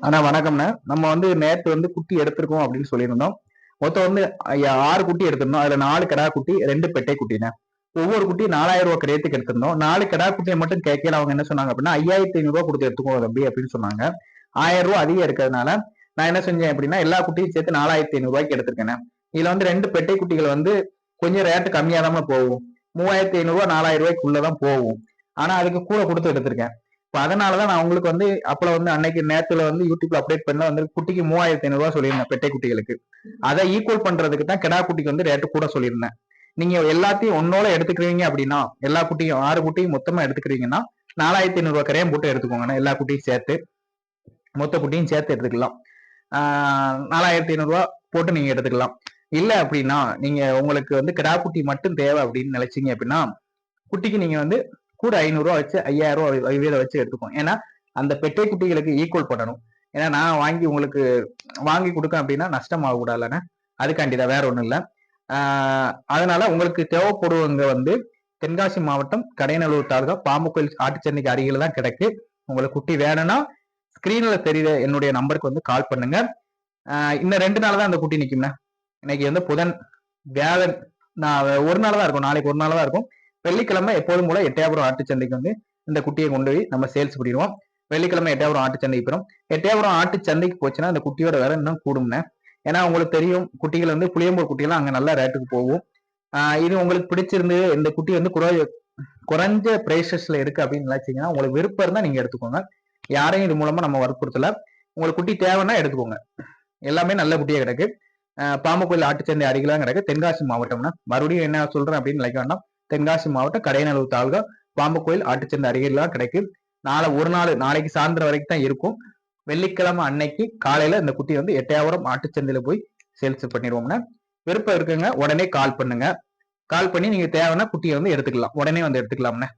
அண்ணா வணக்கம்ண்ணா. நம்ம வந்து நேற்று வந்து குட்டி எடுத்திருக்கோம் அப்படின்னு சொல்லியிருந்தோம். மொத்தம் வந்து ஐயா, ஆறு குட்டி எடுத்திருந்தோம். அதுல நாலு கடா குட்டி ரெண்டு பெட்டை குட்டிண்ணே. ஒவ்வொரு குட்டி நாலாயிரம் ரூபாய் ரேட்டுக்கு எடுத்திருந்தோம். நாலு கடா குட்டியை மட்டும் கேட்கல அவங்க என்ன சொன்னாங்க அப்படின்னா ஐயாயிரத்தி ஐநூறுரூவா கொடுத்து எடுத்துக்கோ தம்பி அப்படின்னு சொன்னாங்க. ஆயிரம் ரூபாய் அதிகம் இருக்கிறதுனால நான் என்ன செஞ்சேன் அப்படின்னா எல்லா குட்டியும் சேர்த்து நாலாயிரத்தி ஐநூறுரூவாய்க்கு எடுத்திருக்கேன் இதுல வந்து ரெண்டு பெட்டை குட்டிகள் வந்து கொஞ்சம் ரேட்டு கம்மியா தான் போகும். மூவாயிரத்தி ஐநூறுரூவா நாலாயிரம் ரூபாய்க்குள்ளதான் போகும். ஆனா அதுக்கு கூட கொடுத்து எடுத்திருக்கேன். அதனாலதான் நான் உங்களுக்கு வந்து அப்பல வந்து அன்னைக்கு நேரத்துல வந்து யூடியூப்ல அப்டேட் பண்ண வந்து குட்டிக்கு மூவாயிரத்தி ஐநூறு ரூபாய் சொல்லியிருந்தேன் பெட்டை குட்டிகளுக்கு. அதை ஈக்குவல் பண்றதுக்கு தான் கிடா குட்டிக்கு வந்து ரேட்டு கூட சொல்லியிருந்தேன். நீங்க எல்லாத்தையும் ஒன்னோட எடுத்துக்கிறீங்க அப்படின்னா எல்லா குட்டியும் ஆறு குட்டியும் மொத்தமா எடுத்துக்கிறீங்கன்னா நாலாயிரத்தி ஐநூறு ரூபாய் கரையும் போட்டு எடுத்துக்கோங்க. எல்லா குட்டியும் சேர்த்து மொத்த குட்டியும் சேர்த்து எடுத்துக்கலாம். ஆஹ் நாலாயிரத்தி ஐநூறுரூவா போட்டு நீங்க எடுத்துக்கலாம். இல்ல அப்படின்னா நீங்க உங்களுக்கு வந்து கிடா குட்டி மட்டும் தேவை அப்படின்னு நினைச்சீங்க அப்படின்னா குட்டிக்கு நீங்க வந்து கூட ஐநூறுரூவா வச்சு ஐயாயிரம் ரூபா வீத வச்சு எடுத்துக்கோங்க ஏன்னா அந்த பெட்டை குட்டிகளுக்கு ஈக்குவல் பண்ணணும். ஏன்னா நான் வாங்கி உங்களுக்கு வாங்கி கொடுக்கேன் அப்படின்னா நஷ்டம் ஆகக்கூடாதுல்லண்ணே அதுக்காண்டி தான் வேற ஒன்றும் இல்லை. அதனால உங்களுக்கு தேவைப்படுவங்க வந்து தென்காசி மாவட்டம் கடையநல்லூர் தாலுகா பாம்புக்கோயில் ஆட்டுச்சந்தைக்கு அருகில தான் கிடைக்கு. உங்களுக்கு குட்டி வேணும்னா ஸ்கிரீன்ல தெரியுற என்னுடைய நம்பருக்கு வந்து கால் பண்ணுங்க. இன்னும் ரெண்டு நாள் தான் அந்த குட்டி நிற்கும்ண்ணே இன்னைக்கு வந்து புதன் வியாழன் நான் ஒரு நாள் தான் இருக்கும். நாளைக்கு ஒரு நாள் தான் இருக்கும். வெள்ளிக்கிழமை எப்போதும் போல எட்டயபுரம் ஆட்டுச்சந்தைக்கு வந்து இந்த குட்டியை கொண்டு போய் நம்ம சேல்ஸ் பண்ணிடுவோம் வெள்ளிக்கிழமை எட்டயபுரம் ஆட்டுச்சந்தைக்கு போயிடும். எட்டயபுரம் ஆட்டுச்சந்தைக்கு போச்சுன்னா அந்த குட்டியோட விலை இன்னும் கூடும்னே. ஏன்னா உங்களுக்கு தெரியும் குட்டிகள் வந்து புளியம்பூர் குட்டியெல்லாம் அங்கே நல்ல ரேட்டுக்கு போகும். இது உங்களுக்கு பிடிச்சிருந்து இந்த குட்டி வந்து குறை குறைஞ்ச பிரைசஸ்ல இருக்கு அப்படின்னு நினைச்சீங்கன்னா உங்களுக்கு விருப்பம் இருந்தால் நீங்க எடுத்துக்கோங்க. யாரையும் இது மூலமா நம்ம வற்புறுத்தல. உங்களுக்கு குட்டி தேவைன்னா எடுத்துக்கோங்க. எல்லாமே நல்ல குட்டியாக கிடக்கு. பாம்பு கோயில் ஆட்டுச்சந்தை அருகிலாம் கிடக்கு. தென்காசி மாவட்டம்னா மறுபடியும் என்ன சொல்றேன் அப்படின்னு நினைக்க வேண்டாம். தென்காசி மாவட்டம் கடையநல்லூர் தாலுகா பாம்புக்கோயில் ஆட்டுச்சந்தை அருகிலாம் கிடைக்கும் நாளை ஒரு நாள் நாளைக்கு சாயந்தரம் வரைக்கும் தான் இருக்கும். வெள்ளிக்கிழமை அன்னைக்கு காலையில இந்த குட்டி வந்து எட்டையாவரம் ஆட்டுச்சந்தையில போய் சேல்ஸ் பண்ணிடுவோம்னா விருப்பம் இருக்குங்க. உடனே கால் பண்ணுங்க. கால் பண்ணி நீங்க தேவைன்னா குட்டியை வந்து எடுத்துக்கலாம். உடனே வந்து எடுத்துக்கலாம்ண்ணே.